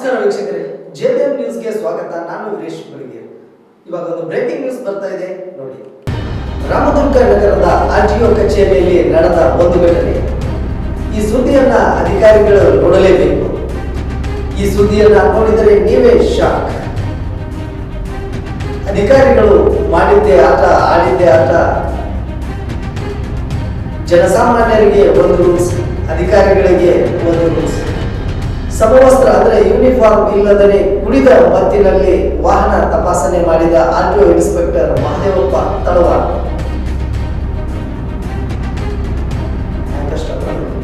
ನಮಸ್ಕಾರ ವೀಕ್ಷಕರೇ. ಜೆಬಿಎಂ ನ್ಯೂಸ್ಗೆ ಸ್ವಾಗತ. ನಾನು ವೀರೇಶ್ ಬೆಳಗ್ಗೆ ಇವಾಗ ಒಂದು ಬ್ರೇಕಿಂಗ್ ನ್ಯೂಸ್ ಬರ್ತಾ ಇದೆ. ನೋಡಿ. ರಾಮದುರ್ಗ ನಗರದ ಆರ್ಟಿಒ ಕಚೇರಿಯಲ್ಲಿ ನಡೆದ ಒಂದು ಘಟನೆ. ಈ ಸುದ್ದಿಯನ್ನ ಅಧಿಕಾರಿಗಳು ನೋಡಲೇಬೇಕು. ಈ ಸುದ್ದಿಯನ್ನ ನೋಡಿದರೆ ನೀವೇ ಶಾಕ್ ಅಧಿಕಾರಿಗಳು ಮಾಡಿದ್ದೇ ಆಟ ಆಡಿದ್ದೇ ಆಟ ಜನಸಾಮಾನ್ಯರಿಗೆ ಒಂದು ರೂಲ್ಸ್ ಅಧಿಕಾರಿಗಳಿಗೆ ಒಂದು ರೂಲ್ಸ್ ಸಮವಸ್ತ್ರ ಅಂದ್ರೆ ಯೂನಿಫಾರ್ಮ್ ಇಲ್ಲದನೆ ಕುಡಿದ ಮತ್ತಿನಲ್ಲಿ ವಾಹನ ತಪಾಸಣೆ ಮಾಡಿದ ಆರ್ಟಿಒ ಇನ್ಸ್ಪೆಕ್ಟರ್ ಮಹದೇವಪ್ಪ ತಳವಾಡ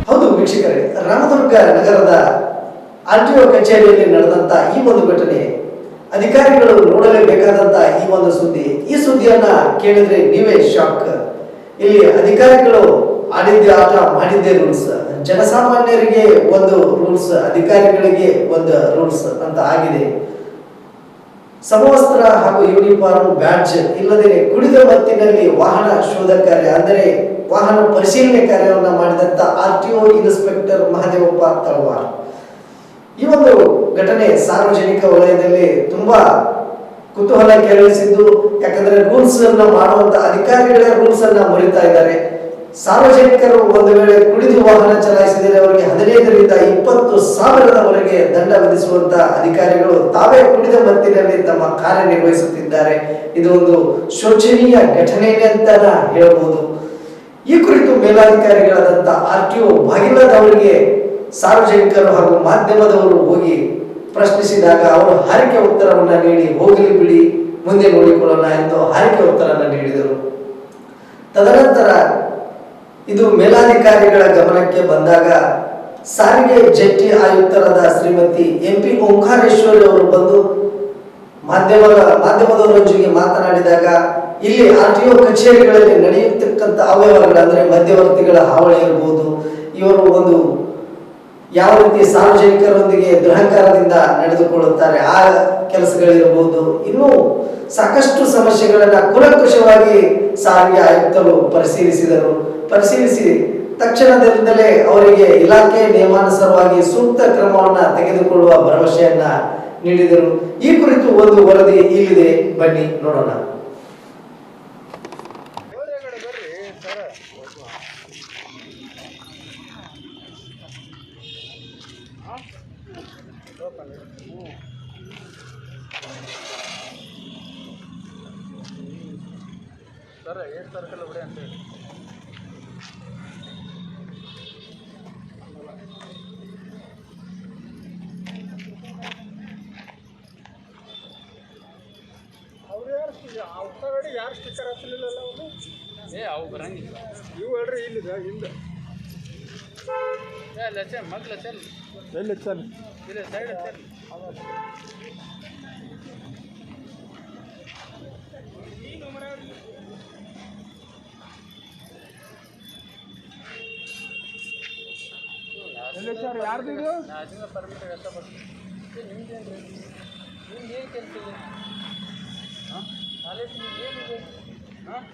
ಹೌದು ವೀಕ್ಷಕರೇ, ರಾಮದುರ್ಗ ನಗರದ ಆರ್ಟಿಒ ಕಚೇರಿಯಲ್ಲಿ ನಡೆದಂತ ಈ ಒಂದು ಘಟನೆ, ಅಧಿಕಾರಿಗಳು ನೋಡಲೇಬೇಕಾದಂತ ಈ ಒಂದು ಸುದ್ದಿ. ಈ ಸುದ್ದಿಯನ್ನ ಕೇಳಿದ್ರೆ ನೀವೇ ಶಾಕ್ ಇಲ್ಲಿ ಅಧಿಕಾರಿಗಳು ಆಡಿದ್ದೆ ಆಟ ಮಾಡಿದ್ದೇ ರೂಲ್ಸ್ ಜನಸಾಮಾನ್ಯರಿಗೆ ಒಂದು ರೂಲ್ಸ್ ಅಧಿಕಾರಿಗಳಿಗೆ ಒಂದು ರೂಲ್ಸ್ ಅಂತ ಆಗಿದೆ. ಸಮವಸ್ತ್ರ ಹಾಗೂ ಯೂನಿಫಾರ್ಮ್ ಬ್ಯಾಡ್ಜ್ ಇಲ್ಲದೆ ಕುಡಿದ ಮತ್ತಿನಲ್ಲಿ ವಾಹನ ಶೋಧ ಕಾರ್ಯ, ಅಂದರೆ ವಾಹನ ಪರಿಶೀಲನೆ ಕಾರ್ಯವನ್ನು ಮಾಡಿದಂತ R T inspector Mahadevappa Talawar. ಈ ಒಂದು ಘಟನೆ ಸಾರ್ವಜನಿಕ ವಲಯದಲ್ಲಿ ತುಂಬಾ ಕುತೂಹಲ ಕೆರಳಿಸಿದ್ದು, ಯಾಕಂದ್ರೆ ರೂಲ್ಸ್ ಅನ್ನ ಮಾಡುವಂತ ಅಧಿಕಾರಿಗಳ ರೂಲ್ಸ್ ಅನ್ನ ಮುರಿತಾ ಇದ್ದಾರೆ. ಸಾರ್ವಜನಿಕರು ಒಂದು ವೇಳೆ ಕುಡಿದು ವಾಹನ ಚಲಾಯಿಸಿದರೆ ಅವರಿಗೆ ಹದಿನೈದರಿಂದ ಇಪ್ಪತ್ತು ಸಾವಿರದವರೆಗೆ ದಂಡ ವಿಧಿಸುವಂತ ಅಧಿಕಾರಿಗಳು ತಾವೇ ಕುಡಿದ ಮತ್ತಿನಲ್ಲಿ ತಮ್ಮ ಕಾರ್ಯನಿರ್ವಹಿಸುತ್ತಿದ್ದಾರೆ. ಇದು ಒಂದು ಶೋಚನೀಯ ಘಟನೆ ಅಂತ ಹೇಳಬಹುದು ಈ ಕುರಿತು ಮೇಲಾಧಿಕಾರಿಗಳಾದಂತ ಆರ್ ಟಿ ಒ ಬಾಗಿಲದವರಿಗೆ ಸಾರ್ವಜನಿಕರು ಹಾಗೂ ಮಾಧ್ಯಮದವರು ಹೋಗಿ ಪ್ರಶ್ನಿಸಿದಾಗ ಅವರು ಹಾರಿಕೆ ಉತ್ತರವನ್ನ ನೀಡಿ, ಹೋಗಲಿ ಬಿಡಿ, ಮುಂದೆ ನೋಡಿಕೊಳ್ಳೋಣ ಎಂದು ಹಾರಿಕೆ ಉತ್ತರವನ್ನು ನೀಡಿದರು. ತದನಂತರ ಇದು ಮೇಲಾಧಿಕಾರಿಗಳ ಗಮನಕ್ಕೆ ಬಂದಾಗ ಸಾರಿಗೆ ಜಂಟಿ ಆಯುಕ್ತರಾದ ಶ್ರೀಮತಿ ಎಂ ಪಿ ಓಂಕಾರೇಶ್ವರಿ ಅವರು ಬಂದು ಮಾಧ್ಯಮದ ಮಾಧ್ಯಮದವರೊಂದಿಗೆ ಮಾತನಾಡಿದಾಗ ಇಲ್ಲಿ ಆರ್ ಟಿ ಒ ಕಚೇರಿಗಳಲ್ಲಿ ನಡೆಯತಕ್ಕಂಥ ಅವ್ಯವಹಾರಗಳು ಅಂದ್ರೆ ಮಧ್ಯವರ್ತಿಗಳ ಹಾವಳಿ ಇರಬಹುದು ಇವರು ಒಂದು ಯಾವ ರೀತಿ ಸಾರ್ವಜನಿಕರೊಂದಿಗೆ ಗೃಹಕಾರದಿಂದ ನಡೆದುಕೊಳ್ಳುತ್ತಾರೆ, ಆ ಕೆಲಸಗಳಿರಬಹುದು. ಇನ್ನೂ ಸಾಕಷ್ಟು ಸಮಸ್ಯೆಗಳನ್ನ ಕುಲಂಕುಷವಾಗಿ ಸಾರಿಗೆ ಆಯುಕ್ತರು ಪರಿಶೀಲಿಸಿದರು. ಪರಿಶೀಲಿಸಿ ತಕ್ಷಣದಿಂದಲೇ ಅವರಿಗೆ ಇಲಾಖೆ ನಿಯಮಾನುಸಾರವಾಗಿ ಸೂಕ್ತ ಕ್ರಮವನ್ನ ತೆಗೆದುಕೊಳ್ಳುವ ಭರವಸೆಯನ್ನ ನೀಡಿದರು. ಈ ಕುರಿತು ಒಂದು ವರದಿ ಇಲ್ಲಿದೆ. ಬನ್ನಿ ನೋಡೋಣ. ಸರ್ ಎಷ್ಟು ಸರ್ಕಲ್ ಬಿಡಿ ಅಂತ ಹೇಳಿ. ಅವ್ರು ಯಾರು ಅವ್ರ ಗಾಡಿ ಯಾರು ಸ್ಟಿಕ್ಕರ್ ಹಚ್ಚಲಿಲ್ಲಲ್ಲ ಅವರು? ಏ ಅವು ಬರಂಗಿಲ್ಲ. ಇವು ಹೇಳ್ರಿ ಇಲ್ಲಿದೆ ಹಿಂದೆ. ಏ ಲಚ್ಚ ಮಗ್ಲ ಚೆಲ್ ಎಲ್ಲಿ ಹಚ್ಚಾನೆ? ಇಲ್ಲ ಸೈಡ್ ಚೆಲ್ ಎಲ್ಲಿ ಅವ್ರು ಯಾರ್ದು ಇದು? ನಾಚಿಂದ ಪರ್ಮಿಟ್ ಬರ್ತೀನಿ ನಿಮ್ದೇನು ನಿಮ್ದು ಏನು ಕೆಲಸ ಇದೆ? ಹಾಂ? ಕಾಲೇಜ್ ನಿಮ್ಗೆ ಏನಿದೆ ಹಾಂ?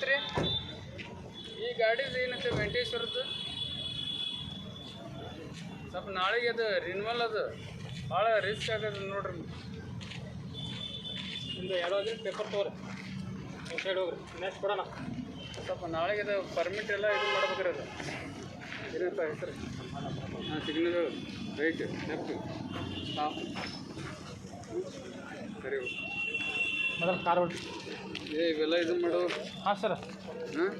ಸರ್ ರೀ ಈ ಗಾಡಿದು ಏನಂತ ವೆಂಕಟೇಶ್ವರದ್ದು? ಸ್ವಲ್ಪ ನಾಳೆಗೆ ಅದು ರಿನ್ವಲ್ ಅದು. ಭಾಳ ರಿಸ್ಕ್ ಆಗದ ನೋಡ್ರಿ. ನಿಮ್ದು ಎರಡು ಹೋದ್ರೆ ಪೇಪರ್ ತಗೋರಿ. ಸೈಡ್ ಹೋಗ್ರಿ. ನೆಕ್ಸ್ಟ್ ಕೊಡೋಣ. ಸ್ವಲ್ಪ ನಾಳೆಗೆ ಅದು ಪರ್ಮಿಟ್ ಎಲ್ಲ ಇದು ಮಾಡ್ಬೇಕ್ರಿ ಅದು. ಏನಂತ ಹೆಸರು? ಹಾಂ ಸಿಗ್ನಲ್. ರೈಟ್ ಲೆಫ್ಟ್ ಹಾಂ. ಸರಿ. ಮೊದಲು ಕಾರ್ ಹೊಡಿ ಏ ಇವೆಲ್ಲ ಇದು ಮಾಡು. ಹಾಂ ಸರ್. ಹಾಂ?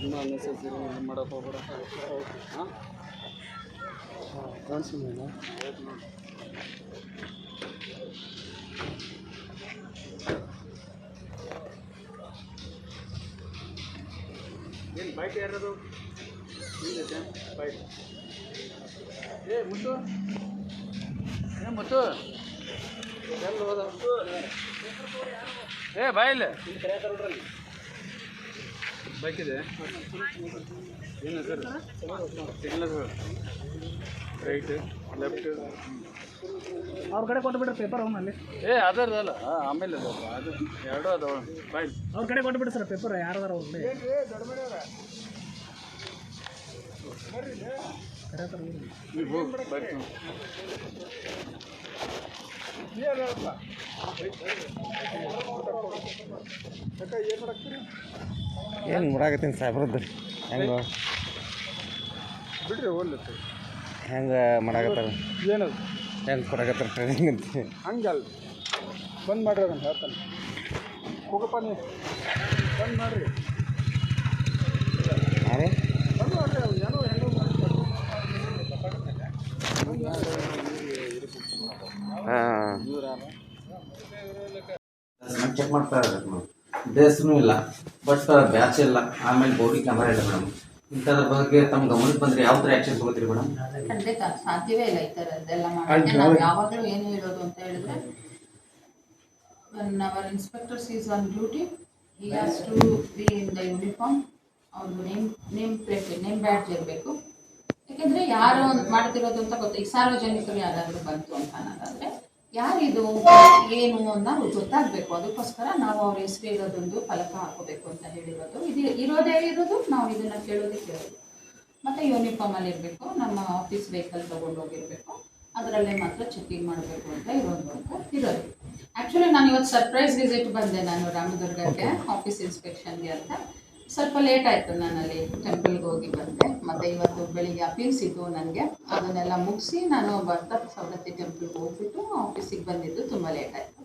ತುಂಬ ಅನ್ನೆಸರಿ ಮಾಡೋಕೆ ಹೋಗ್ಬೇಡ. ಹಾಂ? ಏನು ಬೈಕ್ ಯಾರದು? ಬೈಕ್ ಏ ಮುತ್ತು. ಏ ಮುತ್ತು. ಏ ಬಾಯಿಲ್ಲ ಬೈಕಿದೆ ಏನು ಸರ್ ಸಿಗ್ನಲ್ಗಳು ರೈಟ್ ಲೆಫ್ಟ್ ಅವ್ರ ಕಡೆ ಕೊಟ್ಟು ಬಿಡ್ರಿ ಪೇಪರ್ ಅವನಲ್ಲಿ ಏ ಅದರದಲ್ಲ ಆಮೇಲೆ ಅದು ಅದು ಎರಡು ಅದಾವ. ಬಾಯ್ ಅವ್ರ ಕಡೆ ಕೊಟ್ಟು ಬಿಡ್ರಿ ಸರ್ ಪೇಪರ್ ಯಾರದಾರ ಹೋಗ್ಲಿ ಕರೆ ಸರ್ ಹೋಗಿ ಬರ್ತೀನಿ ಏನು ಮಾಡಾಕತ್ತೀನಿ ಸಾಹೇಬ್ರದ್ರಿ ಹೆಂಗೆ? ಬಿಡ್ರಿ ಹೋಗ್ಲತ್ತ ಹೆಂಗೆ ಮಾಡಾಕತ್ತಾರ? ಏನದು? ಹೆಂಗೆ ಕೊಡಾಕತ್ತಾರ ಟ್ರೈನಿಂಗ್ ಅಂತ ಹಂಗಲ್ಲ. ಬಂದ್ ಮಾಡ್ರಿ ಅದನ್ನು ಹೇಳ್ತಾನೆ. ಹೋಗಪ್ಪ ನೀ. ಬಂದ್ ಮಾಡ್ರಿ. ಹಾಂ ರೀ ಬಂದ್ ಮಾಡ್ರಿ ಅವ್ರು ಏನೋ ಹೆಂಗೋ ಹಾಂ. ಚೆಕ್ ಮಾಡ್ತಾ ಇರ್ಬೇಕು ನಾವು ಬೇಸ್ನೂ ಇಲ್ಲ ಬಟ್ ಬ್ಯಾಚ್ ಇಲ್ಲ. ಆಮೇಲೆ ಬೋಡಿ ಕ್ಯಾಮರಾ ಇಲ್ಲ ಮೇಡಮ್ ಇಂಥದ್ರ ಬಗ್ಗೆ ತಮ್ಮ ಗಮನಕ್ಕೆ ಬಂದ್ರೆ ಯಾವ ಥರ ಆ್ಯಕ್ಷನ್ ತಗೋತೀರಿ ಮೇಡಮ್ ಖಂಡಿತ ಸಾಧ್ಯವೇ ಇಲ್ಲ ಈ ಥರದ್ದೆಲ್ಲ ಮಾಡೋಕ್ಕೆ. ನಾವು ಯಾವಾಗಲೂ ಏನು ಹೇಳೋದು ಅಂತ ಹೇಳಿದ್ರೆ when our inspectors is on duty he has to be in the uniform. ಅವ್ರದ್ದು name name plate name badge ಇರಬೇಕು. ಯಾಕೆಂದರೆ ಯಾರು ಮಾಡ್ತಿರೋದು ಅಂತ ಗೊತ್ತು ಈಗ ಸಾರ್ವಜನಿಕರು ಯಾರಾದರೂ ಬಂತು ಅಂತ ಅನ್ನೋದಾದರೆ ಯಾರಿದು ಏನು ಅನ್ನೋದು ಗೊತ್ತಾಗಬೇಕು. ಅದಕ್ಕೋಸ್ಕರ ನಾವು ಅವ್ರ ಹೆಸರು ಇರೋದೊಂದು ಫಲಕ ಹಾಕೋಬೇಕು ಅಂತ ಹೇಳಿರೋದು. ಇದು ಇರೋದೇ ಇರೋದು ನಾವು ಇದನ್ನು ಕೇಳೋದೇ ಕೇಳೋದು. ಮತ್ತು ಯೂನಿಫಾರ್ಮಲ್ಲಿ ಇರಬೇಕು ನಮ್ಮ ಆಫೀಸ್ ವೆಹಿಕಲ್ ತೊಗೊಂಡು ಹೋಗಿರಬೇಕು. ಅದರಲ್ಲೇ ಮಾತ್ರ ಚೆಕಿಂಗ್ ಮಾಡಬೇಕು ಅಂತ ಇರೋದು ಅಂತ ಇರೋದು. ಆ್ಯಕ್ಚುಲಿ ನಾನು ಇವತ್ತು ಸರ್ಪ್ರೈಸ್ ವಿಸಿಟ್ ಬಂದೆ ನಾನು ರಾಮದುರ್ಗಕ್ಕೆ ಆಫೀಸ್ ಇನ್ಸ್ಪೆಕ್ಷನ್ಗೆ ಅಂತ. ಸ್ವಲ್ಪ ಲೇಟ್ ಆಯಿತು ನಾನು ಅಲ್ಲಿ ಟೆಂಪಲ್ಗೆ ಹೋಗಿ ಬಂದೆ. ಮತ್ತು ಇವತ್ತು ಬೆಳಿಗ್ಗೆ ಅಪೀಲ್ಸ್ ಇದ್ದು ನನಗೆ. ಅದನ್ನೆಲ್ಲ ಮುಗಿಸಿ ನಾನು ಬರ್ತಾ ಸವದತ್ತಿ ಟೆಂಪಲ್ಗೆ ಹೋಗ್ಬಿಟ್ಟು ಆಫೀಸಿಗೆ ಬಂದಿದ್ದು ತುಂಬ ಲೇಟ್ ಆಯಿತು.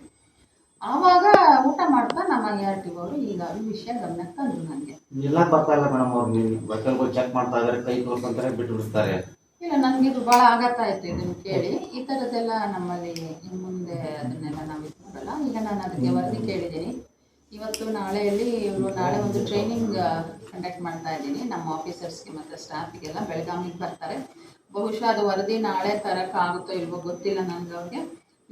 ಆವಾಗ ಊಟ ಮಾಡ್ತಾ ನಮ್ಮ ಎ ಆರ್ ಟಿ ಅವರು ಈಗ ವಿಷಯ ಗಮನಕ್ಕೆ ತಂದರು ನನಗೆ. ಎಲ್ಲ ಬರ್ತಾ ಇಲ್ಲ ಮೇಡಮ್ ಅವ್ರು ನೀವು ಚೆಕ್ ಮಾಡ್ತಾ ಇದ್ದಾರೆ ಕೈ ತೋರ್ಸ್ಕೊಂತಾರೆ ಬಿಟ್ಟು ಬಿಡ್ತಾರೆ. ಇಲ್ಲ ನನಗೆ ಇದು ಭಾಳ ಆಘಾತ ಇತ್ತು ಇದನ್ನು ಕೇಳಿ. ಈ ಥರದ್ದೆಲ್ಲ ನಮ್ಮಲ್ಲಿ ಮುಂದೆ ಅದನ್ನೆಲ್ಲ ನಾವು ಇದು ಮಾಡಲ್ಲ. ಈಗ ನಾನು ಅದಕ್ಕೆ ವರದಿ ಕೇಳಿದ್ದೀನಿ. ಇವತ್ತು ನಾಳೆಯಲ್ಲಿ ನಾಳೆ ಒಂದು ಟ್ರೈನಿಂಗ್ ಕಂಡಕ್ಟ್ ಮಾಡ್ತಾ ಇದ್ದೀನಿ. ನಮ್ಮ ಆಫೀಸರ್ಸ್ಗೆ ಮತ್ತು ಸ್ಟಾಫಿಗೆಲ್ಲ ಬೆಳಗಾವಿಗೆ ಬರ್ತಾರೆ. ಬಹುಶಃ ಅದು ವರದಿ ನಾಳೆ ತರೋಕ್ಕಾಗುತ್ತೋ ಇಲ್ವೋ ಗೊತ್ತಿಲ್ಲ ನನಗೆ ಅವ್ರಿಗೆ.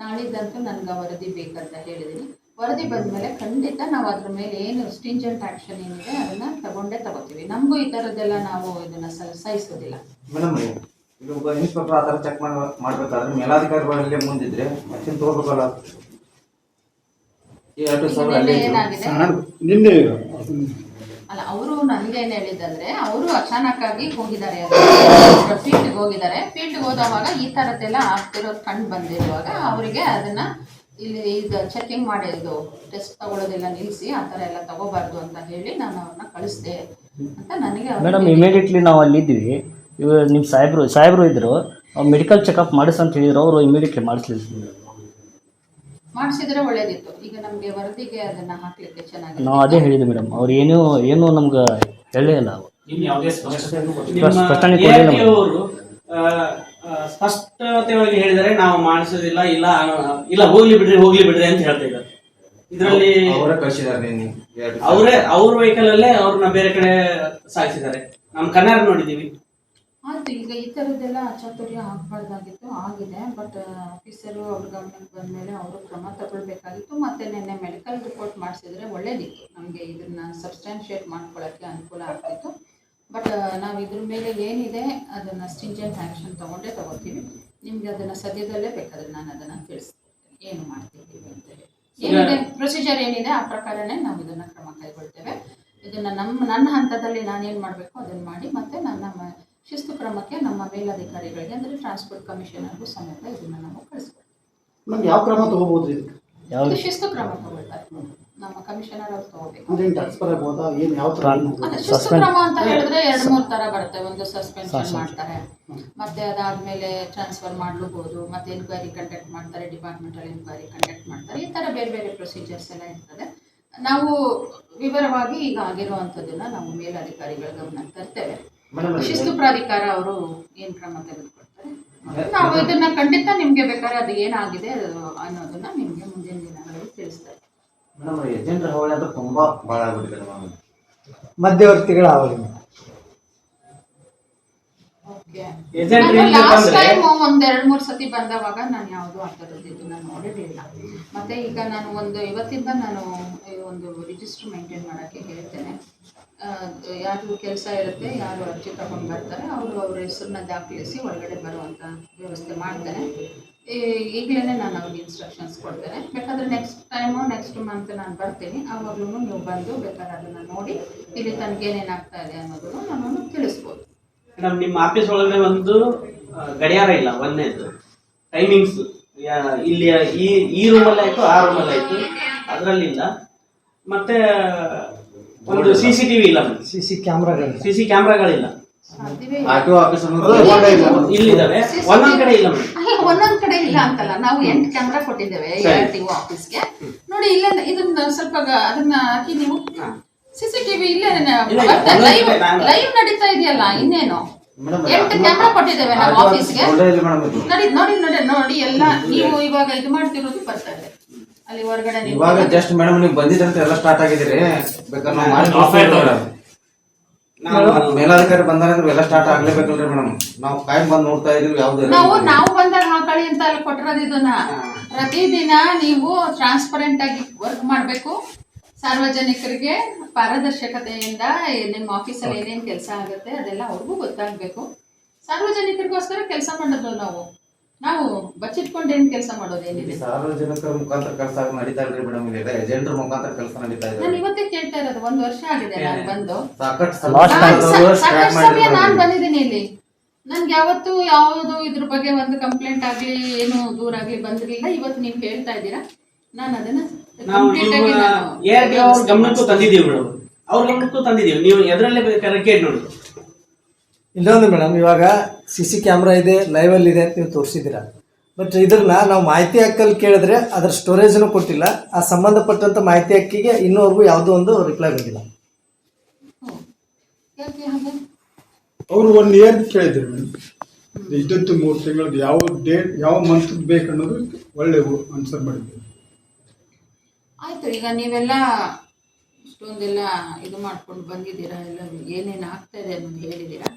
ನಾಳಿದ್ದಂತೂ ನನಗೆ ವರದಿ ಬೇಕಂತ ಹೇಳಿದ್ದೀನಿ. ವರದಿ ಬಂದಮೇಲೆ ಖಂಡಿತ ನಾವು ಅದ್ರ ಮೇಲೆ ಏನು ಸ್ಟಿಂಜೆಂಟ್ ಆ್ಯಕ್ಷನ್ ಏನಿದೆ ಅದನ್ನು ತಗೊಂಡೇ ತಗೋತೀವಿ. ನಮಗೂ ಈ ಥರದ್ದೆಲ್ಲ ನಾವು ಇದನ್ನು ಸಹಿಸೋದಿಲ್ಲ. ಮೇಡಮ್ ಒಬ್ಬ ಇನ್ಸ್ಪೆಕ್ಟರ್ ಆ ಥರ ಚೆಕ್ ಮಾಡಿ, ಮಾಡ್ಬೇಕಾದ್ರೆ ಮೇಲಾಧಿಕಾರಿಗಳಲ್ಲೇ ಮುಂದಿದ್ರೆ ಮತ್ತೆ ತಗೋಬೇಕಲ್ಲ? ಎರಡು ಸಾವಿರ ಇದೆಲ್ಲ ಅಲ್ಲೇ ಇದ್ರು. ಏನಾಗಿದೆ? ನಿನ್ನೆ ಅಲ್ಲ ಅವರು ನನ್ಗೆ ಏನ್ ಹೇಳಿದ್ರೆ ಅವರು ಅಚಾನಕ್ಕಾಗಿ ಹೋಗಿದ್ದಾರೆ ಫೀಲ್ಡ್ ಹೋಗಿದ್ದಾರೆ. ಫೀಲ್ಡ್ ಹೋದವಾಗ ಈ ತರದೆಲ್ಲ ಆಗ್ತಿರೋದು ಕಂಡು ಬಂದಿರುವಾಗ ಅವರಿಗೆ ಅದನ್ನ ಇಲ್ಲಿ ಇದು ಚೆಕಿಂಗ್ ಮಾಡಿ ಇದು ಟೆಸ್ಟ್ ತಗೊಳ್ಳೋದೆಲ್ಲ ನಿಲ್ಸಿ ಆ ತರ ಎಲ್ಲ ತಗೋಬಾರ್ದು ಅಂತ ಹೇಳಿ ನಾನು ಅವ್ರನ್ನ ಕಳಿಸ್ದೆ ಅಂತ ನನಗೆ ಅವ್ರು ಮೇಡಮ್. ಇಮಿಡಿಯೇಟ್ಲಿ ನಾವು ಅಲ್ಲಿದ್ವಿ ಇವ ನಿಮ್ಮ ಸಾಹೇಬ್ರು ಸಾಹೇಬರು ಇದ್ದರು ಮೆಡಿಕಲ್ ಚೆಕಪ್ ಮಾಡಿಸ್ ಅಂತ ಹೇಳಿದ್ರು. ಅವರು ಇಮಿಡಿಯೇಟ್ಲಿ ಮಾಡಿಸ್ಲಿಲ್ಲ. ಮಾಡಿಸಿದ್ರೆ ಒಳ್ಳೇದಿತ್ತು. ಈಗ ನಮಗೆ ವರದಿಗೆ ಅದನ್ನ ಹಾಕ್ಲಿಕ್ಕೆ ಚೆನ್ನಾಗಿ ನಾವು ಅದೇ ಹೇಳಿದ್ವಿ ಮೇಡಮ್. ಅವ್ರು ಏನೂ ಏನೂ ನಮ್ಗೆ ಹೇಳೇ ಇಲ್ಲ ಅವ್ರು. ಇನ್ನು ಯಾವುದೇ ಸ್ಪಷ್ಟತೆಯನ್ನು ಕೊಟ್ಟಿಲ್ಲ. ಸ್ಪಷ್ಟ- ಸ್ಪಷ್ಟನೆ ನಿಮ್ಮ ಕೊಡಲಿಲ್ಲ ARTO ಅವರು ಆ, ಆ, ಸ್ಪಷ್ಟತೆಯಾಗಿ ಹೇಳಿದರೆ ನಾವು ಮಾಡಿಸೋದಿಲ್ಲ ಇಲ್ಲ ಆ, ಇಲ್ಲ ಹೋಗ್ಲಿ ಬಿಡ್ರಿ ಹೋಗ್ಲಿ ಬಿಡ್ರಿ ಅಂತ ಹೇಳ್ತಾ ಇದ್ದಾರೆ. ಇದರಲ್ಲಿ ಅವರೇ ಕಳಿಸಿದ್ದಾರೆ. ಅವರೇ ಅವ್ರ ವೆಹಿಕಲ್ ಅಲ್ಲೇ ಅವ್ರನ್ನ ಬೇರೆ ಕಡೆ ಸಾಗಿಸಿದ್ದಾರೆ. ನಮ್ಮ ಕನ್ನಡ ನೋಡಿದ್ದೀವಿ. ಆಯ್ತು ಈಗ ಈ ಥರದ್ದೆಲ್ಲ ಅಚಾತುರ್ಯ ಆಗಬಾರ್ದಾಗಿತ್ತು ಆಗಿದೆ. ಬಟ್ ಆಫೀಸರು ಅವ್ರ ಗಮನಕ್ಕೆ ಬಂದಮೇಲೆ ಅವರು ಕ್ರಮ ತಗೊಳ್ಬೇಕಾಗಿತ್ತು. ಮತ್ತು ನಿನ್ನೆ ಮೆಡಿಕಲ್ ರಿಪೋರ್ಟ್ ಮಾಡಿಸಿದ್ರೆ ಒಳ್ಳೇದಿತ್ತು. ನಮಗೆ ಇದನ್ನು ಸಬ್ಸ್ಟ್ಯಾನ್ಷಿಯೇಟ್ ಮಾಡ್ಕೊಳ್ಳೋಕ್ಕೆ ಅನುಕೂಲ ಆಗ್ತಿತ್ತು. ಬಟ್ ನಾವು ಇದ್ರ ಮೇಲೆ ಏನಿದೆ ಅದನ್ನು ಸ್ಟಿಂಜೆಂಟ್ ಆ್ಯಕ್ಷನ್ ತೊಗೊಂಡೇ ತಗೋತೀವಿ. ನಿಮಗೆ ಅದನ್ನು ಸದ್ಯದಲ್ಲೇ ಬೇಕಾದ್ರೆ ನಾನು ಅದನ್ನು ತಿಳಿಸ್ತೀನಿ ಏನು ಮಾಡ್ತಿದ್ದೀವಿ ಅಂತೇಳಿ ಏನಿದೆ? ಪ್ರೊಸೀಜರ್ ಏನಿದೆ? ಆ ಪ್ರಕಾರನೇ ನಾವು ಇದನ್ನು ಕ್ರಮ ಕೈಗೊಳ್ತೇವೆ. ಇದನ್ನು ನಮ್ಮ ನನ್ನ ಹಂತದಲ್ಲಿ ನಾನೇನು ಮಾಡಬೇಕು ಅದನ್ನು ಮಾಡಿ ಮತ್ತು ನನ್ನ ಶಿಸ್ತು ಕ್ರಮಕ್ಕೆ ನಮ್ಮ ಮೇಲಧಿಕಾರಿಗಳಿಗೆ ಅಂದರೆ ಟ್ರಾನ್ಸ್ಪೋರ್ಟ್ ಕಮಿಷನರ್ಗೂ ಸಮೇತ ಇದನ್ನು ನಾವು ಕಳಿಸ್ಕೊಡ್ತೀವಿ. ನಮ್ಗೆ ಯಾವ ಕ್ರಮ ತಗೋಬೋದು ಇದಕ್ಕೆ? ಯಾವ ಇದು ಶಿಸ್ತು ಕ್ರಮ ತಗೊಳ್ತಾರೆ. ನಮ್ಮ ಕಮಿಷನರ್ ಅವ್ರು ತಗೋಬೇಕು. ಅಂದ್ರೆ ಟ್ರಾನ್ಸ್ಫರ್ ಆಗ್ಬೋದಾ? ಏನು ಯಾವ ಥರ ಅದೇ ಶಿಸ್ತು ಕ್ರಮ ಅಂತ ಹೇಳಿದ್ರೆ ಎರಡು ಮೂರು ತರ ಬರುತ್ತೆ. ಒಂದು ಸಸ್ಪೆನ್ಷನ್ ಮಾಡ್ತಾರೆ ಮತ್ತೆ ಅದಾದ್ಮೇಲೆ ಟ್ರಾನ್ಸ್ಫರ್ ಮಾಡ್ಲೂಬಹುದು ಮತ್ತೆ ಎನ್ಕ್ವೈರಿ ಕಂಡಕ್ಟ್ ಮಾಡ್ತಾರೆ ಡಿಪಾರ್ಟ್ಮೆಂಟಲ್ ಎನ್ಕ್ವೈರಿ ಕಂಡಕ್ಟ್ ಮಾಡ್ತಾರೆ. ಈ ತರ ಬೇರೆ ಬೇರೆ ಪ್ರೊಸೀಜರ್ಸ್ ಎಲ್ಲ ಇರ್ತದೆ. ನಾವು ವಿವರವಾಗಿ ಈಗ ಆಗಿರುವಂಥದ್ದನ್ನ ನಾವು ಮೇಲಧಿಕಾರಿಗಳ ಗಮನಕ್ಕೆ ತರ್ತೇವೆ. ಶಿಸ್ತು ಪ್ರಾಧಿಕಾರ ಅವರು ಏನು ಕ್ರಮ ತೆಗೆದುಕೊಳ್ತಾರೆ ನಾವು ಇದನ್ನ ಖಂಡಿತ ನಿಮ್ಗೆ ಬೇಕಾದ್ರೆ ಅದು ಏನಾಗಿದೆ ಅನ್ನೋದನ್ನ ನಿಮ್ಗೆ ಮುಂದಿನ ದಿನಗಳಲ್ಲಿ ತಿಳಿಸ್ತಾರೆ. ಮೇಡಮ್ ಏಜೆಂಟ್ ಹಾವಳಿ ಅಂತ ತುಂಬಾ ಭಾಳ ಆಗ್ಬಿಟ್ಟಿದೆ ಮೇಡಮ್. ಮಧ್ಯವರ್ತಿಗಳ ಏಜೆಂಟ್ ಲಾಸ್ಟ್ ಟೈಮ್ ಒಂದ್ ಎರಡ್ ಮೂರ್ ಸತಿ ಬಂದವಾಗ ನಾನು ಯಾವುದು ಆ ಥರದ್ದು ಇದು ನಾನು ನೋಡಿರ್ಲಿಲ್ಲ. ಮತ್ತೆ ಈಗ ನಾನು ಒಂದು ಇವತ್ತಿಂದ ನಾನು ಒಂದು ರಿಜಿಸ್ಟರ್ ಮೇಂಟೈನ್ ಮಾಡಕ್ಕೆ ಹೇಳ್ತೇನೆ. ಯಾರು ಕೆಲಸ ಇರುತ್ತೆ ಯಾರು ಅರ್ಜಿ ತಗೊಂಡ್ ಬರ್ತಾರೆ ಅವರು ಅವ್ರ ಹೆಸರನ್ನ ದಾಖಲಿಸಿ ಒಳಗಡೆ ಬರುವಂತ ವ್ಯವಸ್ಥೆ ಮಾಡ್ತೇನೆ. ಈಗಲೇ ನಾನು ಅವ್ರಿಗೆ ಇನ್ಸ್ಟ್ರಕ್ಷನ್ಸ್ ಕೊಡ್ತೇನೆ. ಬೇಕಾದ್ರೆ ನೆಕ್ಸ್ಟ್ ಟೈಮು ನೆಕ್ಸ್ಟ್ ಮಂತ್ ನಾನು ಬರ್ತೀನಿ. ಆವಾಗ್ಲೂ ನೀವು ಬಂದು ಬೇಕಾದ್ರೆ ಅದನ್ನ ನೋಡಿ ಇಲ್ಲಿ ತನಗೇನೇನಾಗ್ತಾ ಇದೆ ಅನ್ನೋದನ್ನು ನಾನು ತಿಳಿಸ್ಬೋದು. ಮೇಡಮ್ ನಿಮ್ಮ ಆಫೀಸ್ ಒಳಗಡೆ ಒಂದು ಗಡಿಯಾರ ಇಲ್ಲ ಒಂದನೇದು ಟೈಮಿಂಗ್ಸ್ ಇಲ್ಲಿ ಈ ಈ ರೂಮಲ್ಲಿ ಆಯ್ತು ಆ ರೂಮಲ್ಲಿ ಆಯ್ತು. ಅದರಲ್ಲಿಲ್ಲ. ಮತ್ತೆ ಒಂದು ಸಿ ಸಿ ಟಿವಿ ಇಲ್ಲ ಸಿ ಸಿ ಕ್ಯಾಮ್ರಾಗಳು ಸಿ ಸಿ ಕ್ಯಾಮ್ರಾಗಳಿಲ್ಲ ಸಾಧ್ಯವೇ ಆರ್ ಟಿ ಒ ಆಫೀಸ್ ಇಲ್ಲಿದ್ದಾವೆ. ಒಂದೊಂದ್ ಕಡೆ ಇಲ್ಲ ಒಂದೊಂದ್ ಕಡೆ ಇಲ್ಲ ಅಂತಲ್ಲ. ನಾವು ಎಂಟು ಕ್ಯಾಮ್ರಾ ಕೊಟ್ಟಿದ್ದೇವೆ ಆಫೀಸ್ಗೆ ನೋಡಿ ಇಲ್ಲ ಇದನ್ನ ಸ್ವಲ್ಪ ಅದನ್ನ ಹಾಕಿ ನೀವು. ಸಿಸಿಟಿವಿ ಇಲ್ಲೇ ಇಲ್ಲ, ಲೈವ್ ಲೈವ್ ನಡೀತಾ ಇದೆಯಲ್ಲ ಇನ್ನೇನು? ಎಂಟು ಕ್ಯಾಮ್ರಾ ಕೊಟ್ಟಿದ್ದೇವೆ ನಾವು ಆಫೀಸ್ಗೆ ನೋಡಿ ನೋಡಿ ನೋಡಿ ನೋಡಿ ಎಲ್ಲ ನೀವು ಇವಾಗ ಇದು ಮಾಡ್ತಿರೋದು ಬರ್ತಾ ಇದೆ. ಅಲ್ಲಿ ಹೊರಗಡೆ ನೀವು ಇವಾಗ ಜಸ್ಟ್ ಮೇಡಮ್ ನೀವು ಬಂದಿದ್ದಂತ ಎಲ್ಲ ಸ್ಟಾರ್ಟ್ ಆಗಿದ್ದೀರಿ. ಬೇಕಾದ್ರೆ ಮಾಡಿ ನಾವು ಮೇಲಾಧಿಕಾರಿ ಬಂದಾರಂದ್ರೆ ಎಲ್ಲ ಸ್ಟಾರ್ಟ್ ಆಗ್ಲೇಬೇಕಲ್ರಿ ಮೇಡಮ್. ನಾವು ಕಾಯಂ ಬಂದ್ ನೋಡ್ತಾ ಇದೀವಿ ಯಾವ್ದು ನಾವು ನಾವು ಬಂದಾಗ ಹಾಕಳಿ ಅಂತ ಅಲ್ಲಿ ಕೊಟ್ಟಿರೋದು ಇದನ್ನ. ಪ್ರತಿದಿನ ನೀವು ಟ್ರಾನ್ಸ್ಪರೆಂಟ್ ಆಗಿ ವರ್ಕ್ ಮಾಡಬೇಕು. ಸಾರ್ವಜನಿಕರಿಗೆ ಪಾರದರ್ಶಕತೆಯಿಂದ ನಿಮ್ಮ ಆಫೀಸಲ್ಲಿ ಏನೇನು ಕೆಲಸ ಆಗುತ್ತೆ ಅದೆಲ್ಲ ಅವ್ರಿಗೂ ಗೊತ್ತಾಗಬೇಕು. ಸಾರ್ವಜನಿಕರಿಗೋಸ್ಕರ ಕೆಲಸ ಮಾಡೋದು ನಾವು. ನಾವು ಬಚ್ಚಿಟ್ಕೊಂಡು ಏನ್ ಕೆಲಸ ಮಾಡೋದೇನಿದೆ ಸಾರ್ವಜನಿಕರ ಮುಖಾಂತರ ಕೆಲಸ ನಡೀತಾ ಇಲ್ರಿ ಮೇಡಮ್ ಇಲ್ಲಿ ಏಜೆಂಟ್ರ ಮುಖಾಂತರ ಕೆಲಸ ನಡೀತಾ ಇದೆ. ನಾನು ಇವತ್ತೇ ಕೇಳ್ತಾ ಇರೋದು ಒಂದು ವರ್ಷ ಆಗಿದೆ ನಾನು ಬಂದು. ಸಾಕಷ್ಟು ಸಮಯ ನಾನು ಬಂದಿದ್ದೀನಿ ಇಲ್ಲಿ. ನನ್ಗೆ ಯಾವತ್ತು ಯಾವುದು ಇದ್ರ ಬಗ್ಗೆ ಒಂದು ಕಂಪ್ಲೇಂಟ್ ಆಗ್ಲಿ ಏನು ದೂರ ಆಗ್ಲಿ ಬಂದಿರಲಿಲ್ಲ. ಇವತ್ತು ನೀವು ಹೇಳ್ತಾ ಇದ್ದೀರಾ? ನಾನು ಅದನ್ನ ನಾವು complete ಆಗಿ ನಿಮ್ಮ ನಾನು ಎ ಅವ್ರ ಗಮನಕ್ಕೂ ತಂದಿದ್ದೀವಿ ಮೇಡಮ್ ಅವ್ರ ಗಮನಕ್ಕೂ ತಂದಿದ್ದೀವಿ. ನೀವು ಎದರಲ್ಲೇ ಬೇಕಾದ್ರೆ ಕೇಳಿ ನೋಡಿ. ಇನ್ನೊಂದು ಮೇಡಮ್ ಇವಾಗ ಸಿ ಸಿ ಕ್ಯಾಮ್ರಾ ಇದೆ ಅಲ್ಲಿ ಇದೆ ಅಂತ ನೀವು ತೋರಿಸಿದ್ದೀರಾ. ಬಟ್ ಇದನ್ನ ನಾವು ಮಾಹಿತಿ ಹಕ್ಕಲ್ಲಿ ಕೇಳಿದ್ರೆ ಅದರ ಸ್ಟೋರೇಜ್ ಕೊಟ್ಟಿಲ್ಲ. ಆ ಸಂಬಂಧಪಟ್ಟಂತ ಮಾಹಿತಿ ಹಕ್ಕಿಗೆ ಇನ್ನೂವರೆಗೂ ಯಾವುದೋ ಒಂದು ರಿಪ್ಲೈ ಬಂದಿಲ್ಲ. ಯಾಕೆ ಹಾಗೆ? ಅವರು ಒನ್ ಇಯರ್ ಕೇಳಿದ್ರು ಮೇಡಮ್ ಇದ್ದದ್ದು ಮೂರು ತಿಂಗಳದ್ದು ಯಾವ ಡೇಟ್ ಯಾವ ಮಂತ್ ಬೇಕು ಅನ್ನೋದು ಒಳ್ಳೆ ಆನ್ಸರ್ ಮಾಡಿದ್ರು. ಆಯ್ತು ಈಗ ನೀವೆಲ್ಲ ಇಷ್ಟೊಂದೆಲ್ಲ ಇದು ಮಾಡ್ಕೊಂಡು ಬಂದಿದ್ದೀರಾ? ಎಲ್ಲ ಏನೇನು ಆಗ್ತಾ ಇದೆ ಅನ್ನೋದು ಹೇಳಿದ್ದೀರಾ?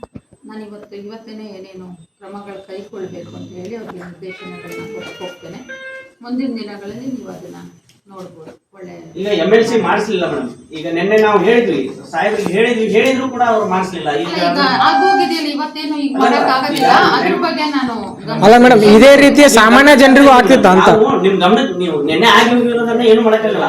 ನಾನು ಇವತ್ತು ಇವತ್ತೇ ಏನೇನು ಕ್ರಮಗಳು ಕೈಗೊಳ್ಬೇಕು ಅಂತ ಹೇಳಿ ಅವ್ರಿಗೆ ನಿರ್ದೇಶನಗಳನ್ನ ಕೊಟ್ಟು ಹೋಗ್ತೇನೆ. ಮುಂದಿನ ದಿನಗಳಲ್ಲಿ ನೀವು ಅದನ್ನ ನೋಡ್ಬೋದು. ಒಳ್ಳೆ ಈಗ ಎಂ ಎಲ್ ಸಿ ಮಾಡಿಸ್ಲಿಲ್ಲ ಮೇಡಮ್. ಈಗ ನಿನ್ನೆ ನಾವು ಹೇಳಿದ್ವಿ ಸಾಹೇಬ್ರಿಗೆ ಹೇಳಿದ್ವಿ ಹೇಳಿದ್ರು ಕೂಡ ಅವ್ರು ಮಾಡಿಸ್ಲಿಲ್ಲ. ಈಗ ಇವತ್ತೇನು ಈಗ ಮಾಡಕ್ ಆಗೋದಿಲ್ಲ ಅದ್ರ ಬಗ್ಗೆ ನಾನು ಅಲ್ಲ ಮೇಡಮ್ ಇದೇ ರೀತಿಯ ಸಾಮಾನ್ಯ ಜನರಿಗೂ ಆಗ್ತಿತ್ತ ಅಂತ ನಾವು ನಿಮ್ ಗಮನ ನೀವು ನಿನ್ನೆ ಆಗಿ ಏನು ಮಾಡಕ್ಕಾಗಲ್ಲ.